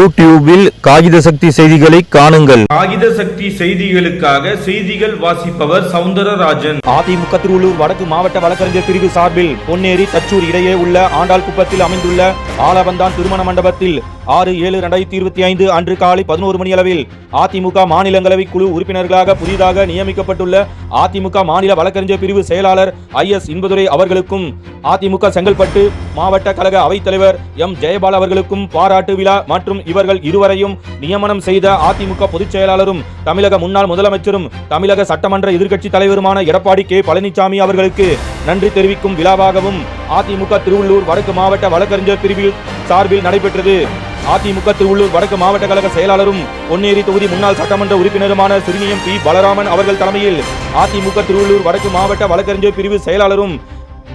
யூடியூபில் காகித சக்தி செய்திகளை காணுங்கள். காகித சக்தி செய்திகளுக்காக செய்திகள் வாசிப்பவர் சவுந்தரராஜன். அதிமுக திருவள்ளூர் வடக்கு மாவட்ட வழக்கறிஞர் பிரிவு சார்பில் பொன்னேரி தச்சூர் இடையே உள்ள ஆண்டாள் குப்பத்தில் அமைந்துள்ள ஆலவந்தான் திருமண மண்டபத்தில் ஆறு ஏழு ரெண்டாயிரத்தி இருபத்தி ஐந்து அன்று காலை பதினோரு மணி அளவில் அதிமுக மாநிலங்களவை குழு உறுப்பினர்களாக புதிதாக நியமிக்கப்பட்டுள்ள அதிமுக மாநில வழக்கறிஞர் பிரிவு செயலாளர் ஐ எஸ் இன்பதுரை அவர்களுக்கும் அதிமுக செங்கல்பட்டு மாவட்ட கழக அவைத்தலைவர் எம் ஜெயபால் அவர்களுக்கும் பாராட்டு விழா மற்றும் இவர்கள் இருவரையும் நியமனம் செய்த அதிமுக பொதுச் செயலாளரும் தமிழக முன்னாள் முதலமைச்சரும் தமிழக சட்டமன்ற எதிர்க்கட்சி தலைவருமான எடப்பாடி கே. பழனிசாமி அவர்களுக்கு நன்றி தெரிவிக்கும் விழாவாகவும் அதிமுக திருவள்ளூர் வடக்கு மாவட்ட வழக்கறிஞர் பிரிவில் சார்பில் நடைபெற்றது. அதிமுக திருவள்ளூர் வடக்கு மாவட்ட கழக செயலாளரும் பொன்னேரி தொகுதி முன்னாள் சட்டமன்ற உறுப்பினருமான சிறுமியம் பி. பலராமன் அவர்கள் தலைமையில் அதிமுக திருவள்ளூர் வடக்கு மாவட்ட வழக்கறிஞர் பிரிவு செயலாளரும்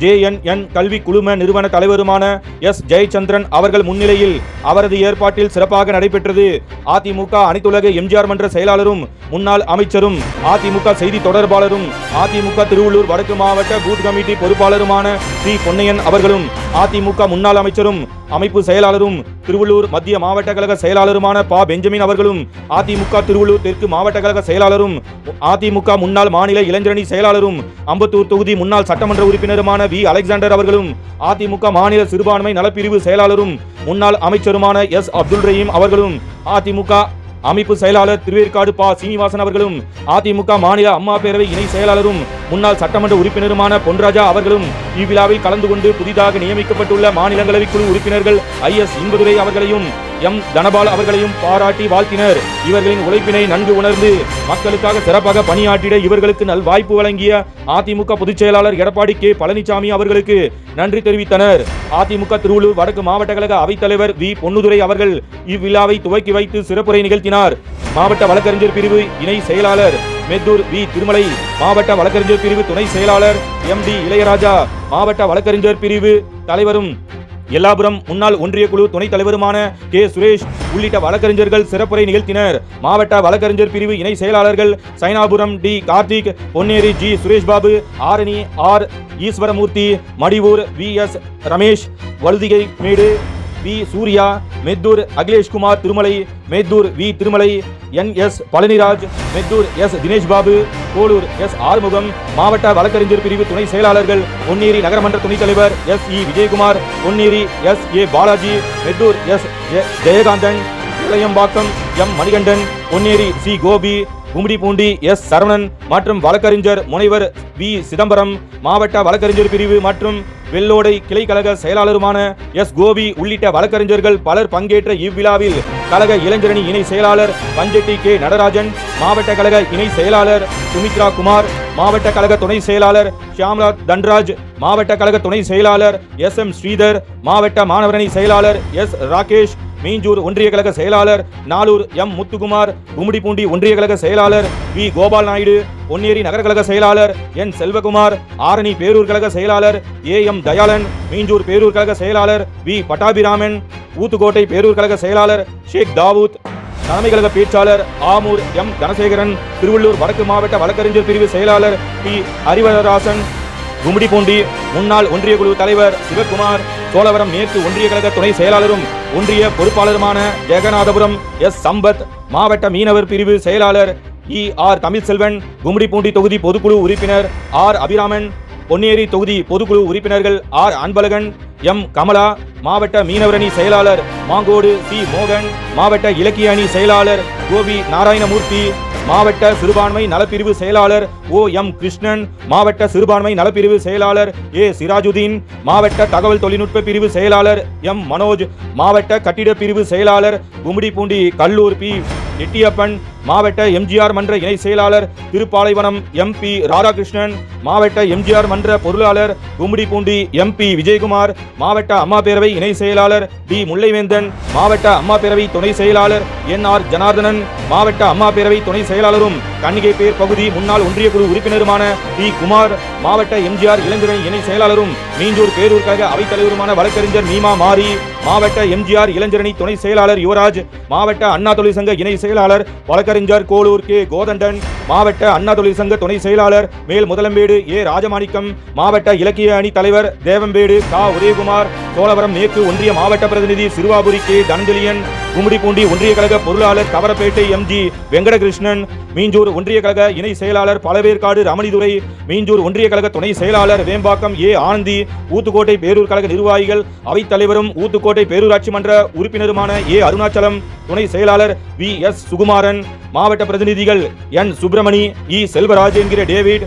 ஜேஎன்என் கல்வி குழும நிறுவன தலைவருமான எஸ். ஜெயச்சந்திரன் அவர்கள் முன்னிலையில் அவரது ஏற்பாட்டில் சிறப்பாக நடைபெற்றது. அதிமுக அனைத்துலக எம்ஜிஆர் மன்ற செயலாளரும் முன்னாள் அமைச்சரும் அதிமுக செய்தி தொடர்பாளரும் அதிமுக திருவள்ளூர் வடக்கு மாவட்ட பூத் கமிட்டி பொறுப்பாளருமான சி பொன்னையன் அவர்களும் அதிமுக முன்னாள் அமைச்சரும் அமைப்பு செயலாளரும் திருவள்ளூர் மத்திய மாவட்ட கழக செயலாளருமான பா. பெஞ்சமின் அவர்களும் அதிமுக திருவள்ளூர் தெற்கு மாவட்ட கழக செயலாளரும் அதிமுக முன்னாள் மாநில இளைஞரணி செயலாளரும் அம்பத்தூர் தொகுதி முன்னாள் சட்டமன்ற உறுப்பினருமான வி. அலெக்சாண்டர் அவர்களும் அதிமுக மாநில சிறுபான்மை நலப்பிரிவு செயலாளரும் முன்னாள் அமைச்சருமான எஸ். அப்துல் ரஹீம் அவர்களும் அதிமுக அமைப்பு செயலாளர் திருவேற்காடு பா. சீனிவாசன் அவர்களும் அதிமுக மாநில அம்மா பேரவை இணை செயலாளரும் முன்னாள் சட்டமன்ற உறுப்பினருமான பொன்ராஜா அவர்களும் இவ்விழாவில் கலந்து கொண்டு புதிதாக நியமிக்கப்பட்டுள்ள மாநிலங்களவை குழு உறுப்பினர்கள் ஐ. எஸ். இன்பதுரை அவர்களையும் எம். தனபால் அவர்களையும் பாராட்டி வாழ்த்தினர். இவர்களின் உழைப்பினை நன்கு உணர்ந்து மக்களுக்காக சிறப்பாக பணியாற்றிட இவர்களுக்கு நல் வாய்ப்பு வழங்கிய அதிமுக பொதுச் செயலாளர் எடப்பாடி கே. பழனிசாமி அவர்களுக்கு நன்றி தெரிவித்தனர். அதிமுக திருவள்ளூர் வடக்கு மாவட்ட கழக அவைத்தலைவர் வி. பொன்னுதுரை அவர்கள் இவ்விழாவை துவக்கி வைத்து சிறப்புரை நிகழ்த்தினார். மாவட்ட வழக்கறிஞர் பிரிவு இணை செயலாளர் மெத்தூர் வி. திருமலை மாவட்ட வழக்கறிஞர் பிரிவு துணை செயலாளர் எம். டி. இளையராஜா மாவட்ட வழக்கறிஞர் பிரிவு தலைவரும் எல்லாபுரம் முன்னாள் ஒன்றிய குழு துணைத் தலைவருமான கே. சுரேஷ் உள்ளிட்ட வழக்கறிஞர்கள் சிறப்புரை நிகழ்த்தினர். மாவட்ட வழக்கறிஞர் பிரிவு இணை செயலாளர்கள் Sainapuram T. Karthik Ponneri G. Suresh Babu Arani R. Eswaramoorthy Madivur V. S. Ramesh Vazhuthigai Medu V. Surya Methur Akileshkumar Thirumalai Methur V. Thirumalai N. S. Palaniraj Methur S. Dinesh Babu Kolur S. Arumugam மாவட்ட வழக்கறிஞர் பிரிவு துணை செயலாளர்கள் பொன்னேரி நகரமன்ற துணைத் தலைவர் S. E. Vijayakumar Ponneri S. A. Balaji Methur S. J- Jayakanthan Ilayambakkam M. Manikandan Ponneri C. Gopi Gummidipoondi S Saravanan மற்றும் வழக்கறிஞர் முனைவர் வி சிதம்பரம் மாவட்ட வழக்கறிஞர் பிரிவு மற்றும் வெள்ளோடை கிளை கழக செயலாளருமான எஸ் கோபி உள்ளிட்ட வழக்கறிஞர்கள் பலர் பங்கேற்ற இவ்விழாவில் கழக இளைஞரணி இணை செயலாளர் பஞ்சட்டி கே நடராஜன் மாவட்ட கழக இணை செயலாளர் சுமித்ரா குமார் மாவட்ட கழக துணை செயலாளர் ஷியாம்ராஜ் தன்ராஜ் மாவட்ட கழக துணை செயலாளர் எஸ் எம் ஸ்ரீதர் மாவட்ட மாணவரணி செயலாளர் எஸ் ராகேஷ் மீஞ்சூர் ஒன்றிய கழக செயலாளர் நாளூர் எம் முத்துக்குமார் கும்மிடிப்பூண்டி ஒன்றிய கழக செயலாளர் வி. கோபால் நாயுடு பொன்னேரி நகர கழக செயலாளர் என். செல்வகுமார் ஆரணி பேரூர் கழக செயலாளர் ஏ. எம். தயாளன் மீஞ்சூர் பேரூர் கழக செயலாளர் வி. பட்டாபிராமன் ஊத்துக்கோட்டை பேரூர் கழக செயலாளர் ஷேக் தாவூத் தலைமை கழக பேச்சாளர் ஆமூர் எம். தனசேகரன் திருவள்ளூர் வடக்கு மாவட்ட வழக்கறிஞர் பிரிவு செயலாளர் பி. ஹரிவரராசன் கும்மிடிப்பூண்டி முன்னாள் ஒன்றிய குழு தலைவர் சிவகுமார் சோழவரம் மேற்கு ஒன்றிய கழக துணை செயலாளரும் ஒன்றிய பொறுப்பாளருமான ஜெகநாதபுரம் எஸ். சம்பத் மாவட்ட மீனவர் பிரிவு செயலாளர் இ. ஆர். தமிழ்செல்வன் கும்மிடிப்பூண்டி தொகுதி பொதுக்குழு உறுப்பினர் ஆர். அபிராமன் பொன்னேரி தொகுதி பொதுக்குழு உறுப்பினர்கள் ஆர். அன்பழகன் எம். கமலா மாவட்ட மீனவரணி செயலாளர் மாங்கோடு சி. மோகன் மாவட்ட இலக்கிய அணி செயலாளர் கோபி நாராயணமூர்த்தி மாவட்ட சிறுபான்மை நலப்பிரிவு செயலாளர் ஓ. எம். கிருஷ்ணன் மாவட்ட சிறுபான்மை நலப்பிரிவு செயலாளர் ஏ. சிராஜுதீன் மாவட்ட தகவல் தொழில்நுட்ப பிரிவு செயலாளர் எம். மனோஜ் மாவட்ட கட்டிட பிரிவு செயலாளர் கும்மிடிப்பூண்டி கல்லூர் பி. எட்டியப்பன் மாவட்ட எம்ஜிஆர் மன்ற இணை செயலாளர் திருப்பாலைவனம் எம்பி ராதாகிருஷ்ணன் மாவட்ட எம்ஜிஆர் மன்ற பொருளாளர் கும்மிடிப்பூண்டி எம்பி விஜயகுமார் மாவட்ட அம்மா பேரவை இணை செயலாளர் டி முல்லைவேந்தன் மாவட்ட அம்மா பேரவை துணை செயலாளர் என் ஆர் ஜனார்தனன் மாவட்ட அம்மா பேரவை துணை செயலாளரும் கன்னிகைப்பேர் பகுதி முன்னாள் ஒன்றிய குழு உறுப்பினருமான டி குமார் மாவட்ட எம்ஜிஆர் இளைஞரணி இணை செயலாளரும் மீஞ்சூர் பேரூர் கழக அவைத்தலைவருமான வழக்கறிஞர் மீமா மாரி மாவட்ட எம்ஜிஆர் இளைஞரணி துணை செயலாளர் யுவராஜ் மாவட்ட அண்ணா தொழிற்சங்க இணை செயலாளர் வழக்கறிஞர் கோலூர் கே. கோதண்டன் மாவட்ட அண்ணா தொழிற்சங்க துணை செயலாளர் மேல் முதலம்பேடு ஏ. ராஜமாணிக்கம் மாவட்ட இலக்கிய அணி தலைவர் தேவம்பேடு கா. உதயகுமார் சோழவரம் மேற்கு ஒன்றிய மாவட்ட பிரதிநிதி சிறுவாபுரி கே. தனஞ்சலியன் கும்மிடிப்பூண்டி ஒன்றிய கழக பொருளாளர் கவரப்பேட்டை எம்ஜி வெங்கடகிருஷ்ணன் மீஞ்சூர் ஒன்றிய கழக இணை செயலாளர் பழவேற்காடு ரமணிதுரை மீஞ்சூர் ஒன்றிய கழக துணை செயலாளர் வேம்பாக்கம் ஏ ஆனந்தி ஊத்துக்கோட்டை பேரூர் கழக நிர்வாகிகள் அவைத் தலைவரும் ஊத்துக்கோட்டை பேரூராட்சி மன்ற உறுப்பினருமான ஏ அருணாச்சலம் துணை செயலாளர் வி எஸ் சுகுமாரன் மாவட்ட பிரதிநிதிகள் என் சுப்பிரமணி இ செல்வராஜ் என்கிற டேவிட்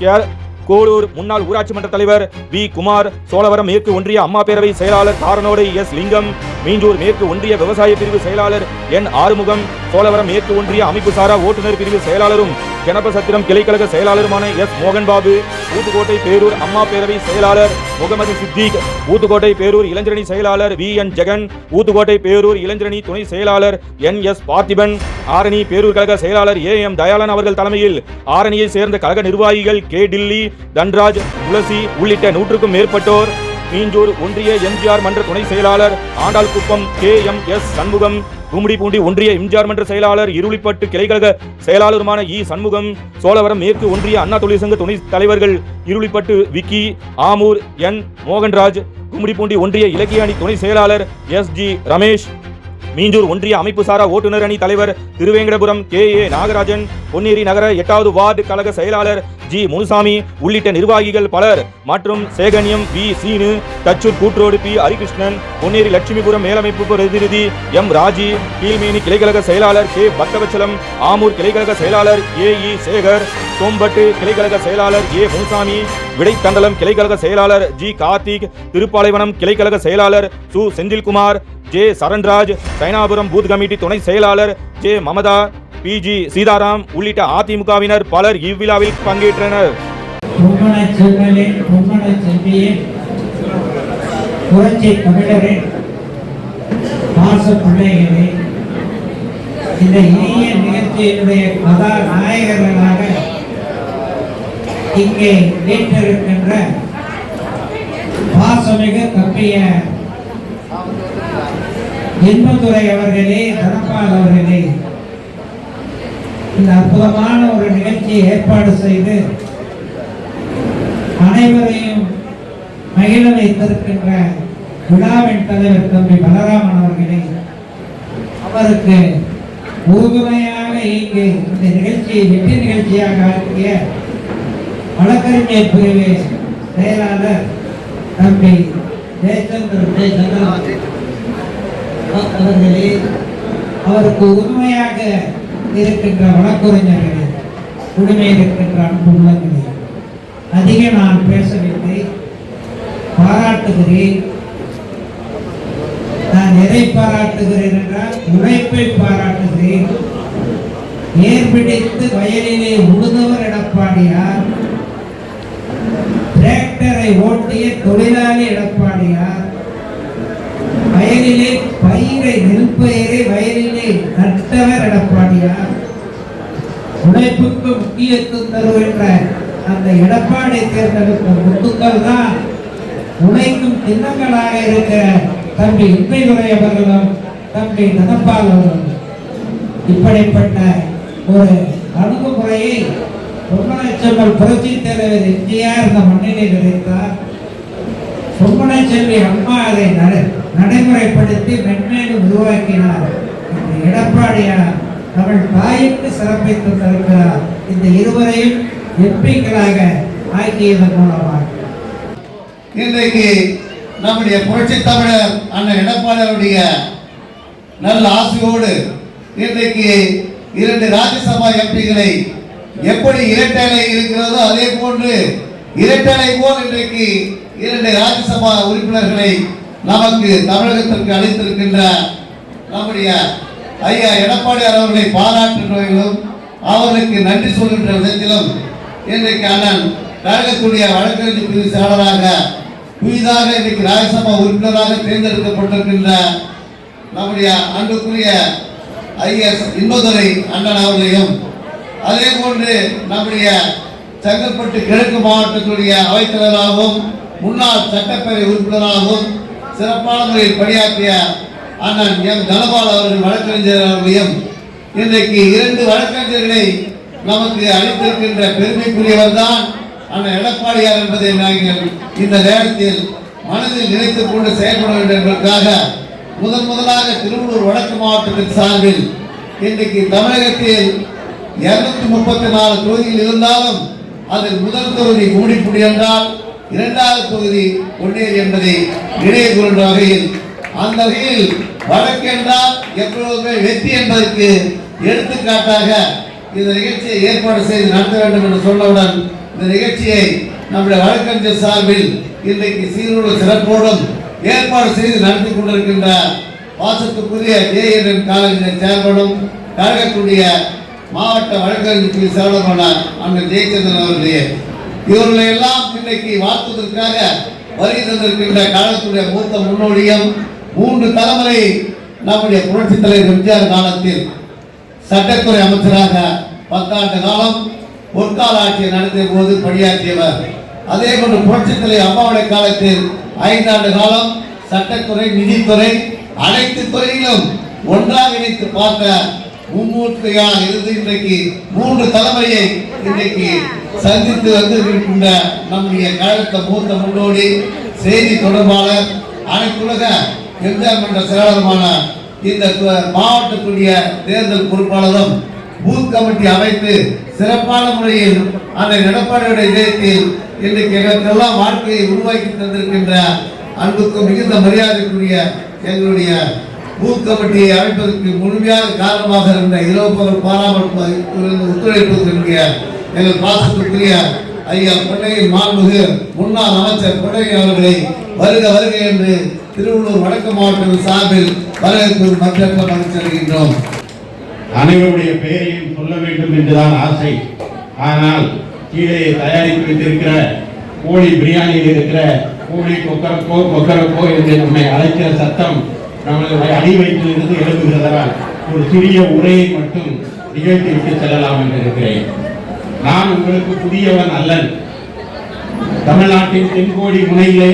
கே- கோளூர் முன்னாள் ஊராட்சி மன்ற தலைவர் வி. குமார் சோழவரம் மேற்கு ஒன்றிய அம்மா பேரவை செயலாளர் காரனோடை எஸ். லிங்கம் மீஞ்சூர் மேற்கு ஒன்றிய விவசாய பிரிவு செயலாளர் என். ஆறுமுகம் சோழவரம் மேற்கு ஒன்றிய அமைப்பு சாரா ஓட்டுநர் பிரிவு செயலாளரும் கணபசத்திரம் கிளைக்கழக செயலாளருமான எஸ். மோகன்பாபு ஊத்துக்கோட்டை பேரூர் அம்மா பேரவை செயலாளர் முகமது சித்திக் ஊத்துக்கோட்டை பேரூர் இளைஞரணி செயலாளர் வி. என். ஜெகன் ஊத்துக்கோட்டை பேரூர் இளைஞரணி துணை செயலாளர் என். எஸ். பார்த்திபன் ஆரணி பேரூர் கழக செயலாளர் ஏ. எம். தயாளன் அவர்கள் தலைமையில் ஆரணியை சேர்ந்த கழக நிர்வாகிகள் கே. டில்லி தன்ராஜ் துளசி உள்ளிட்ட நூற்றுக்கும் மேற்பட்டோர் மீஞ்சூர் ஒன்றிய எம்ஜிஆர் மன்ற துணை செயலாளர் Andalkuppam K. M. S. Shanmugam Gummidipoondi ஒன்றிய எம்ஜிஆர் மன்ற செயலாளர் இருளிப்பட்டு கிளைக்கழக செயலாளருமான இ சண்முகம் சோழவரம் மேற்கு ஒன்றிய அண்ணா தொழிற்சங்க துணை தலைவர்கள் இருளிப்பட்டு விக்கி ஆமூர் என் மோகன்ராஜ் கும்மிடிப்பூண்டி ஒன்றிய இலக்கிய அணி துணை செயலாளர் எஸ் ஜி ரமேஷ் மீஞ்சூர் ஒன்றிய அமைப்பு சாரா ஓட்டுநர் அணி தலைவர் திருவேங்கடபுரம் கே ஏ நாகராஜன் பொன்னேரி நகர எட்டாவது வார்டு கழக செயலாளர் ஜி முனுசாமி உள்ளிட்ட நிர்வாகிகள் பலர் மற்றும் சேகன்யம் வி சீனு தச்சூர் கூற்றோடு பி ஹரிகிருஷ்ணன் பொன்னேரி லட்சுமிபுரம் மேலமைப்பு பிரதிநிதி எம் ராஜி கீழ்மேனி கிளைக்கழக செயலாளர் கே பக்தவச்சலம் ஆமூர் கிளைக்கழக செயலாளர் ஏ இ சேகர் சோம்பட்டு கிளைக்கழக செயலாளர் ஏ. முனுசாமி விடைத்தண்டலம் கிளைக்கழக செயலாளர் ஜி. கார்த்திக் திருப்பாலைவனம் கிளைக்கழக செயலாளர் சு. Senthilkumar J. Saranraj Sainapuram booth committee துணை செயலாளர் ஜே. மமதா பிஜி சீதாராம் உள்ளிட்ட அதிமுகவினர் பலர் இவ்விழாவில் பங்கேற்றனர். புரட்சி தமிழரின் பாச பிள்ளைகளே இந்த இனிய நிகழ்ச்சியினுடைய கதாநாயகர்களாக இங்கே நேற்றிருக்கின்ற பாசமிகு தப்பிய இன்பத்துறை அவர்களே தனப்பால் அவர்களே இந்த அற்புதமான ஒரு நிகழ்ச்சியை ஏற்பாடு செய்து அனைவரையும் மகிழ வைத்திருக்கின்ற விழாவின் தலைவர் தம்பி பலராமன் அவர்களே அவருக்கு உறுதுணையாக இங்கு இந்த நிகழ்ச்சியை வெற்றி நிகழ்ச்சியாக ஆற்றிய வழக்கறிஞர் பிரிவு செயலாளர் தம்பி ஜெயச்சந்திரன் ஜெயச்சந்திரன். அவர்களே அவருக்கு உண்மையாக இருக்கின்ற வழக்குரைஞர்களே உரிமை இருக்கின்ற அன்பு உள்ளங்களே அதிக நான் பேசவில்லை பாராட்டுகிறேன். நான் எதை பாராட்டுகிறேன் என்றால் உழைப்பை பாராட்டுகிறேன். ஏர்பிடித்து வயலிலே உழுதவர் எடப்பாடியார் டிராக்டரை ஓட்டிய தொழிலாளி எடப்பாடியார் வயலிலே பயிரை நெல்பயிரை வயலிலே நட்டவர் எடப்பாடியார். உழைப்புக்கு முக்கியத்துவம் தருகின்ற அந்த எடப்பாடி தேர்ந்தெடுத்த முத்துக்கள் தான் உழைக்கும் சின்னங்களாக இருக்கிற தம்பி இன்மைதுரை அவர்களும் தம்பி தனப்பால் அவர்களும். இப்படிப்பட்ட ஒரு அணுகுமுறையை பொம்மனைச்செம்மல் புரட்சி தலைவர் எம்ஜிஆர் இந்த மண்ணிலே விதைத்தார். பொம்மனை செல்வி அம்மா அதை நடைமுறைப்படுத்தி மென்மேலும் உருவாக்கினார். எடப்பாடியார் தமிழ் தாய்க்கு சிறப்பை தந்திருக்கிறார். இந்த இருவரையும் எம்பிக்களாக ஆக்கியதன் மூலமாக. இன்றைக்கு நம்முடைய புரட்சி தமிழர் அண்ணன் எடப்பாடியுடைய நல்ல ஆசையோடு இன்றைக்கு இரண்டு ராஜ்யசபா எம்பிகளை எப்படி இரட்டலை இருக்கிறதோ அதே போன்று இரட்டலை போல் இன்றைக்கு இரண்டு ராஜ்யசபா உறுப்பினர்களை நமக்கு தமிழகத்திற்கு அளித்திருக்கின்ற நம்முடைய ஐயா எடப்பாடியார் அவர்களை பாராட்டுகின்றவர்களும் அவர்களுக்கு நன்றி சொல்கின்ற விதத்திலும் இன்றைக்கு அண்ணன் கழகத்துடைய வழக்கறிஞர் பிரிவு செயலராக புதிதாக இன்றைக்கு ராஜ்யசபா உறுப்பினராக தேர்ந்தெடுக்கப்பட்டிருக்கின்ற நம்முடைய அன்புக்குரிய ஐஎஸ் இன்பதுரை அண்ணன் அவர்களையும் அதே போன்று நம்முடைய செங்கல்பட்டு கிழக்கு மாவட்டத்துடைய அவைத்தலைவராகவும் முன்னாள் சட்டப்பேரவை உறுப்பினராகவும் சிறப்பான முறையில் பணியாற்றிய அண்ணன் எம். தனபால் அவர்கள் வழக்கறிஞர் அவர்களையும் இன்றைக்கு இரண்டு வழக்கறிஞர்களை நமக்கு அளித்திருக்கின்ற பெருமைக்குரியவர் தான் அண்ணன் எடப்பாடியார் என்பதை நாங்கள் இந்த நேரத்தில் மனதில் நினைத்துக் கொண்டு செயல்பட வேண்டும் என்பதற்காக முதன் முதலாக திருவள்ளூர் வடக்கு மாவட்டத்தின் சார்பில் இன்றைக்கு தமிழகத்தில் இருநூத்தி முப்பத்தி நாலு தொகுதியில் இருந்தாலும் அதில் முதல் தொகுதி கும்மிடிப்பூடி என்றால் இரண்டாவது தொகுதி பொன்னேரி என்பதை நினைவு கூறுகின்ற வகையில் அந்த வகையில் வழக்கு என்றால் எப்பொழுதுமே வெற்றி என்பதற்கு எடுத்துக்காட்டாக இந்த நிகழ்ச்சியை ஏற்பாடு செய்து நடத்த வேண்டும் என்று சொன்னவுடன் இந்த நிகழ்ச்சியை நம்முடைய வழக்கறிஞர் சார்பில் இன்றைக்கு சீரோடு சிறப்போடும் ஏற்பாடு செய்து நடத்தி கொண்டிருக்கின்ற வாசத்துக்குரிய ஜேஎன்என் காலேஜின் சேர்மனும் கழகக்கூடிய மாவட்ட வழக்கறிஞர் சிறப்பான அண்ணன் ஜெயச்சந்திரன் அவர்களே. இவர்களை எல்லாம் இன்றைக்கு வாழ்த்துவதற்காக வருகை தந்திருக்கின்ற காலத்துடைய மூத்த முன்னோடியும் மூன்று தலைமுறை நம்முடைய புரட்சி தலைவர் எம்ஜிஆர் காலத்தில் சட்டத்துறை அமைச்சராக பத்தாண்டு காலம் பொற்கால ஆட்சியை நடத்திய போது பணியாற்றியவர். அதே போன்று புரட்சி தலைவர் அம்மாவுடைய காலத்தில் ஐந்தாண்டு காலம் சட்டத்துறை நிதித்துறை அனைத்து துறையிலும் ஒன்றாக இணைத்து பார்த்த மும்மூர்த்தியாக இருந்து இன்றைக்கு மூன்று தலைமுறையை இன்றைக்கு சந்தித்து வந்திருக்கின்ற நம்முடைய கழகத்தை மூத்த முன்னோடி செய்தி தொடர்பாளர் அனைத்துலக எம்ஜிஆர் மன்ற செயலாளருமான இந்த மாவட்டத்துடைய தேர்தல் பொறுப்பாளரும் பூத் கமிட்டி அமைத்து சிறப்பான முறையில் அந்த எடப்பாடியுடைய இதயத்தில் இன்றைக்கு எங்களுக்கெல்லாம் வாழ்க்கையை உருவாக்கி தந்திருக்கின்ற அன்புக்கு மிகுந்த மரியாதைக்குரிய எங்களுடைய பூத் கமிட்டியை அமைப்பதற்கு முழுமையான காரணமாக இருந்த இரவு பகல் பாராமல் ப- இருந்து எங்கள் பாசத்துக்குரிய ஐயா பொன்னையின் மாண்புகு முன்னாள் அமைச்சர் பொன்னையை அவர்களை வருக வருக என்று திருவள்ளூர் வடக்கு மாவட்டம் சார்பில் வரவேற்பு மத்திய மகிழ்ச்சியடைகின்றோம். அனைவருடைய பெயரையும் சொல்ல வேண்டும் என்றுதான் ஆசை. ஆனால் கீழே தயாரித்து வைத்திருக்கிற கோழி பிரியாணியில் இருக்கிற கோழி கொக்கரக்கோ கொக்கரக்கோ என்று நம்மை அழைக்கிற சத்தம் நமது அடி வயிற்றிலிருந்து எழுப்புகிறதால் ஒரு சிறிய உரையை மட்டும் நிகழ்த்திவிட்டு செல்லலாம் என்று இருக்கிறேன். நான் உங்களுக்கு புதியவன் அல்லன். தமிழ்நாட்டின் தென்கோடி முனையிலே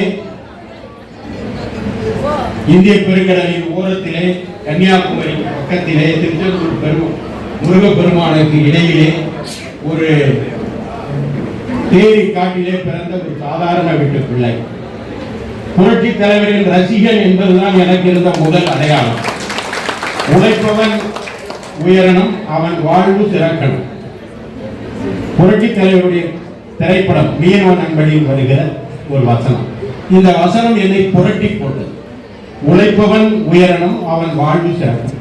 இந்திய பெருங்கடலின் ஓரத்திலே கன்னியாகுமரி பக்கத்திலே திருச்செந்தூர் பெரும் முருகப்பெருமானுக்கு இடையிலே ஒரு தேரி காட்டிலே பிறந்த ஒரு சாதாரண வீட்டு பிள்ளை புரட்சி தலைவரின் ரசிகன் என்பதுதான் எனக்கு இருந்த முதல் அடையாளம். உழைப்பவன் உயரணும் அவன் வாழ்வு சிறக்கணும். புரட்சி தலைவருடைய திரைப்படம் மீனவ நண்பனில் வருகிற ஒரு வசனம். இந்த வசனம் என்னை புரட்டி போட்டது. உழைப்பவன் உயரணும் அவன் வாழ்வு சிறக்கும்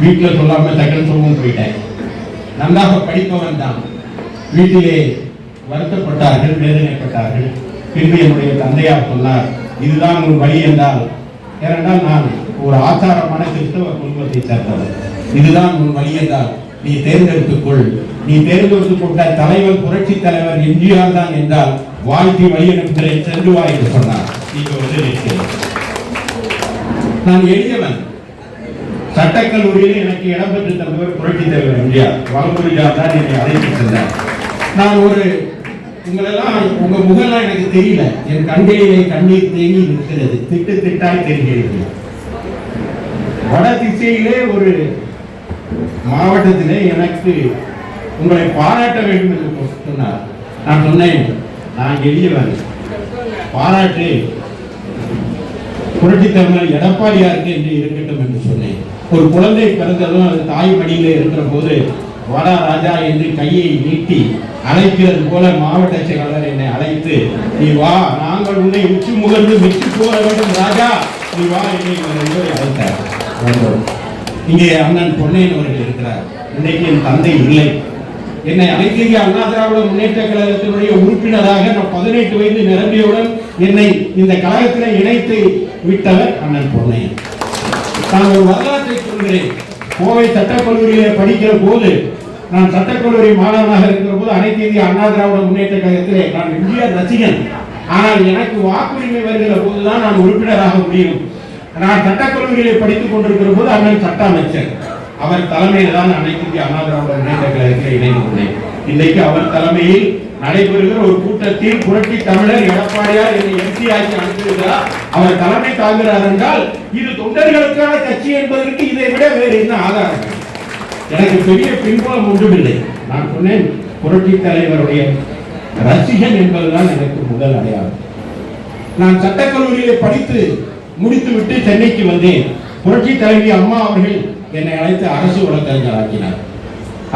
வீட்டில் சொல்லாமல் சக்கரம் சொல்லவும் போயிட்டேன். நன்றாக படிப்பவன் தான். வீட்டிலே வருத்தப்பட்டார்கள் வேதனைப்பட்டார்கள். பின்பு என்னுடைய தந்தையார் சொன்னார் இதுதான் உன் வழி என்றால் ஏனென்றால் நான் ஒரு ஆச்சாரமான கிறிஸ்தவ குடும்பத்தை சேர்ந்தவர் இதுதான் உன் வழி என்றால் நீ தேர்ந்தெடுத்துக்கொள் நீ தேர்ந்தெடுத்துக் கொண்ட தலைவர் புரட்சி தலைவர் எம்ஜிஆர் தான் என்றால் வாழ்க்கை வழி எனக்கு சென்று வா என்று சொன்னார். நீங்க வந்து நான் எளியவன். சட்டக்கல்லூரியில் எனக்கு இடம்பெற்று தந்தவர் புரட்சி தலைவர் எம்ஜிஆர். வலம்புரிஜார் தான் என்னை அழைத்து சென்றார். நான் ஒரு உங்களெல்லாம் உங்க முகம்லாம் எனக்கு தெரியல. என் கண்களிலே கண்ணீர் தேங்கி நிற்கிறது. திட்டு திட்டாய் தெரிகிறது. வட திசையிலே ஒரு மாவட்டத்திலே எனக்கு உங்களை பாராட்ட வேண்டும் என்று சொன்னார். நான் சொன்னேன் நான் எளியவன். பாராட்டு. புரட்சி தலைவர் எடப்பாடியாருக்கு என்று இருக்கட்டும் என்று சொன்னேன். ஒரு குழந்தை பிறந்ததும் அது தாய் மடியில இருக்கிற போது வட ராஜா என்று கையை நீட்டி அழைக்கிறது போல மாவட்ட செயலாளர் என்னை அழைத்து நீ வா நாங்கள் உன்னை உச்சி முகர்ந்து மிச்சு போக வேண்டும் ராஜா. நீ வா என்னை அழைத்தார். இங்கே அண்ணன் பொன்னையன் அவர்கள் இருக்கிறார். இன்னைக்கு என் தந்தை இல்லை. என்னை அனைத்து இந்திய அண்ணா திராவிட முன்னேற்ற கழகத்தினுடைய உறுப்பினராக நான் பதினெட்டு வயது நிரம்பியவுடன் என்னை இந்த கழகத்தில் இணைத்து விட்டவர் அண்ணன் பொன்னையன். நான் ஒரு வரலாற்றை சொல்கிறேன். கோவை சட்டக்கல்லூரியிலே படிக்கிற போது நான் சட்டக்கல்லூரி மாணவனாக இருக்கிற போது அனைத்து இந்திய அண்ணா திராவிட முன்னேற்ற கழகத்திலே நான் எம்ஜிஆர் ரசிகன். ஆனால் எனக்கு வாக்குரிமை வருகிற போதுதான் நான் உறுப்பினராக முடியும். நான் சட்டக்கல்லூரியிலே படித்துக் கொண்டிருக்கிற போது அண்ணன் சட்ட அமைச்சர். அவர் தலைமையில் தான் அனைத்து இந்திய அண்ணா திராவிட முன்னேற்ற கழகத்தில் இணைந்து கொண்டேன் இன்றைக்கு அவர் தலைமையில் நடைபெறுகிற ஒரு கூட்டத்தில் புரட்சி தமிழர் எடப்பாடியார் என்னை எம்பி ஆக்கி அனுப்பியிருக்கிறார். அவர் தலைமை தாங்கிறார் என்றால் இது தொண்டர்களுக்கான கட்சி என்பதற்கு இதை விட வேறு என்ன ஆதாரம்? எனக்கு பெரிய பின்புலம் ஒன்றுமில்லை. நான் சொன்னேன் புரட்சி தலைவருடைய ரசிகன் என்பதுதான் எனக்கு முதல் அடையாளம். நான் சட்டக்கல்லூரியிலே படித்து முடித்துவிட்டு சென்னைக்கு வந்தேன். புரட்சி தலைவி அம்மா அவர்கள் என்னை அழைத்து அரசு வழக்கறிஞராக்கினார்.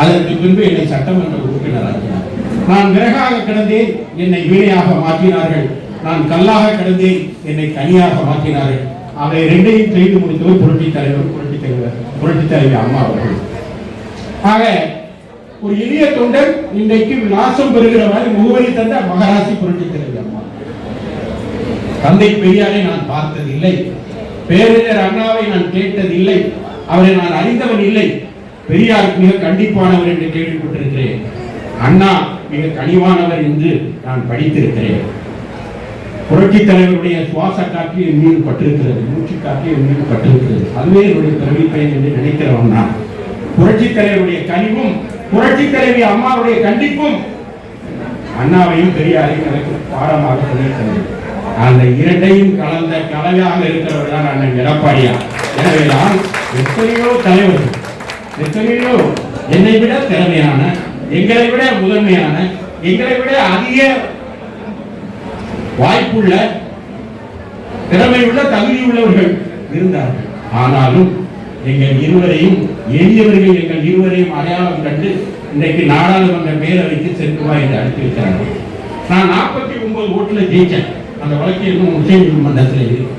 அதற்கு பின்பு என்னை சட்டமன்ற உறுப்பினராக்கினார். நான் விறகாக கிடந்தேன் என்னை வீணையாக மாற்றினார்கள். நான் கல்லாக கிடந்தேன் என்னை கனியாக மாற்றினார்கள். அவை ரெண்டையும் செய்து முடித்தவர் புரட்சி தலைவர் புரட்சி தலைவர் புரட்சி தலைவி அம்மா அவர்கள். ஆக ஒரு எளிய தொண்டர் இன்றைக்கு நாசம் பெறுகிற மாதிரி முகவரி தந்த மகராசி புரட்சி தலைவி அம்மா தந்தை பெரியாரை நான் பார்த்ததில்லை. பேரறிஞர் அண்ணாவை நான் கேட்டதில்லை. அவரை நான் அறிந்தவன் இல்லை. பெரியார் மிக கண்டிப்பானவர் என்று கேள்விப்பட்டிருக்கிறேன். அண்ணா மிக கனிவானவர் என்று நான் படித்திருக்கிறேன். புரட்சி தலைவருடைய சுவாச காற்று என் மீது பட்டிருக்கிறது மூச்சு காற்று என் மீது பட்டிருக்கிறது. அதுவே என்னுடைய பிறவி பயன் என்று நினைக்கிறவன் நான். புரட்சி தலைவருடைய கனிவும் புரட்சி தலைவி அம்மாவுடைய கண்டிப்பும் அண்ணாவையும் பெரியாரையும் எனக்கு பாடமாக சொல்லியிருக்கிறது அந்த இரண்டையும் கலந்த கலவையாக இருக்கிறவர் தான் அண்ணன் எடப்பாடியா எனவே நான் எத்தனையோ தலைவர்கள் எத்தனையோ என்னை விட திறமையான எங்களை விட முதன்மையான எங்களை விட அதிக வாய்ப்புள்ள திறமையுள்ள தகுதி உள்ளவர்கள் இருந்தார்கள். ஆனாலும் எங்கள் இருவரையும் எளியவர்கள் எங்கள் இருவரையும் அடையாளம் கண்டு இன்றைக்கு நாடாளுமன்ற பேரவைக்கு சென்றுவா என்று அனுப்பி வைக்கிறார்கள். நான் நாற்பத்தி ஒன்பது ஓட்டுல ஜெயிச்சேன். அந்த வழக்கு இன்னும் உச்ச நீதிமன்றத்தில் இருக்கு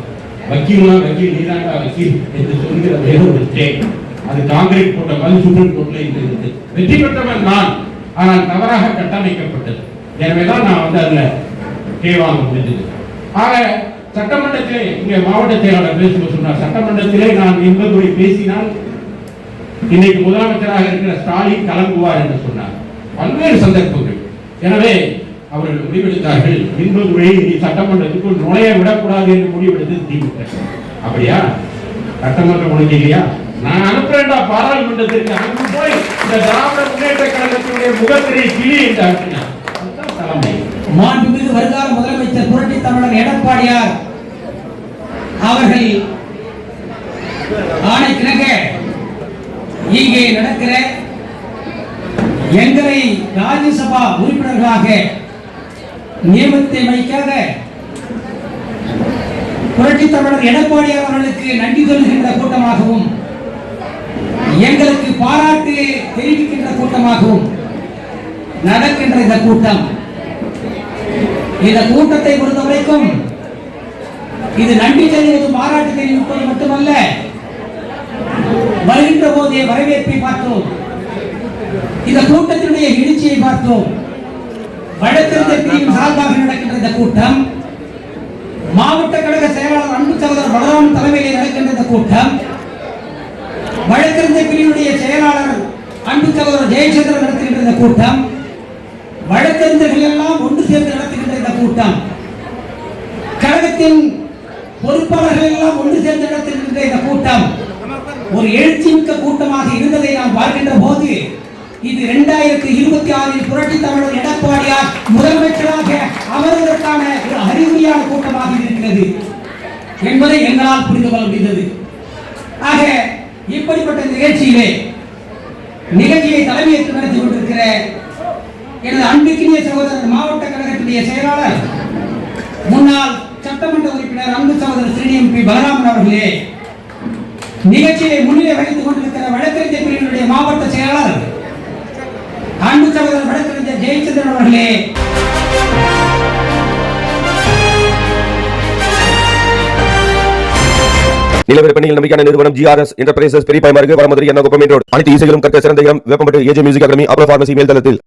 வக்கீலா வக்கீல் நீதாண்டா வக்கீல் என்று சொல்கிற வேற ஒரு ஸ்டேட் அது காங்கிரஸ் போட்ட மாதிரி சுப்ரீம் கோர்ட்ல இருந்து வெற்றி பெற்றவன் நான். ஆனால் தவறாக கட்டமைக்கப்பட்டது. எனவேதான் நான் வந்து அதுல தேவாங்க முடிஞ்சது ஆக சட்டமன்றத்திலே இங்கே மாவட்ட செயலாளர் பேசும்போது சொன்னார் சட்டமன்றத்திலே நான் என்பதுரை பேசினால் இன்னைக்கு முதலமைச்சராக இருக்கிற ஸ்டாலின் கலங்குவார் என்று சொன்னார். பல்வேறு சந்தர்ப்பங்கள். எனவே அவர்கள் முடிவெடுத்தார்கள் இன்பதுரை நீ சட்டமன்றத்துக்குள் நுழைய விடக்கூடாது என்று முடிவெடுத்தது திமுக. அப்படியா? சட்டமன்றம் உனக்கு இல்லையா? நான் அனுப்புறேன்டா பாராளுமன்றத்திற்கு அங்கு போய் இந்த திராவிட முன்னேற்ற கழகத்தினுடைய முகத்திரை கிளி என்று அனுப்பினார். மாண்புமிகு வருங்கால முதலமைச்சர் புரட்சி தமிழர் எடப்பாடியார் அவர்கள் ஆணைக்கிணங்க இங்கே நடக்கிற எங்களை ராஜ்யசபா உறுப்பினர்களாக நியமித்தமைக்காக புரட்சி தமிழர் எடப்பாடியார் அவர்களுக்கு நன்றி சொல்கின்ற கூட்டமாகவும் எங்களுக்கு பாராட்டு தெரிவிக்கின்ற கூட்டமாகவும் நடக்கின்ற இந்த கூட்டம். இந்த கூட்டத்தை பொறுத்த வரைக்கும் இது நன்றி தெரிவிப்பது பாராட்டு தெரிவிப்பது மட்டுமல்ல வருகின்ற போதே வரவேற்பை பார்த்தோம். இந்த கூட்டத்தினுடைய எழுச்சியை பார்த்தோம். வழக்கறிஞர் சார்பாக நடக்கின்ற இந்த கூட்டம். மாவட்ட கழக செயலாளர் அன்பு சகோதரர் பலராம் தலைமையில் நடக்கின்ற இந்த கூட்டம் வழக்கறிஞர் பிரிவினுடைய செயலாளர் அன்பு சகோதரர் ஜெயச்சந்திரன் நடத்துகின்ற இந்த கூட்டம் வழக்கறிஞர்கள் எல்லாம் ஒன்று சேர்ந்து நடத்துகின்ற இந்த கூட்டம். கழகத்தின் பொறுப்பாளர்கள் எல்லாம் ஒன்று சேர்ந்து நடத்துகின்ற இந்த கூட்டம். ஒரு எழுச்சிமிக்க கூட்டமாக இருந்ததை நாம் பார்க்கின்ற போது இது இரண்டாயிரத்தி இருபத்தி ஆறில் புரட்சி தமிழர் எடப்பாடியார் முதலமைச்சராக அமர்வதற்கான ஒரு அறிகுறியான கூட்டமாக இருக்கிறது என்பதை எங்களால் புரிந்து கொள்ள முடிந்தது. ஆக இப்படிப்பட்ட நிகழ்ச்சியிலே நிகழ்ச்சியை தலைமையேற்று நடத்தி கொண்டிருக்கிற எனது அன்புக்கினிய சகோதரர் மாவட்ட கழகத்துடைய செயலாளர் முன்னாள் சட்டமன்ற உறுப்பினர் அன்பு சகோதரர் ஸ்ரீனியம் பி பலராமன் அவர்களே நிகழ்ச்சியை முன்னிலை வகித்துக் கொண்டிருக்கிற வழக்கறிஞர் பிரிவினுடைய மாவட்ட செயலாளர் அன்பு சகோதரர் வழக்கறிஞர் ஜெயச்சந்திரன் அவர்களே நிலவரி பெண்ணில் நம்பிக்கையான நிறுவனம் ஜிஆர்எஸ் என்டர்பிரைசஸ் பெரிய பயமாருக்கு வடமதுரை என்ன குப்பம் ரோடு அனைத்து இசைகளும் கற்க சிறந்த இடம் வேப்பம்பட்டு ஏஜே மியூசிக் அகாடமி அப்ரோ பார்மசி மேல்தளத்தில்.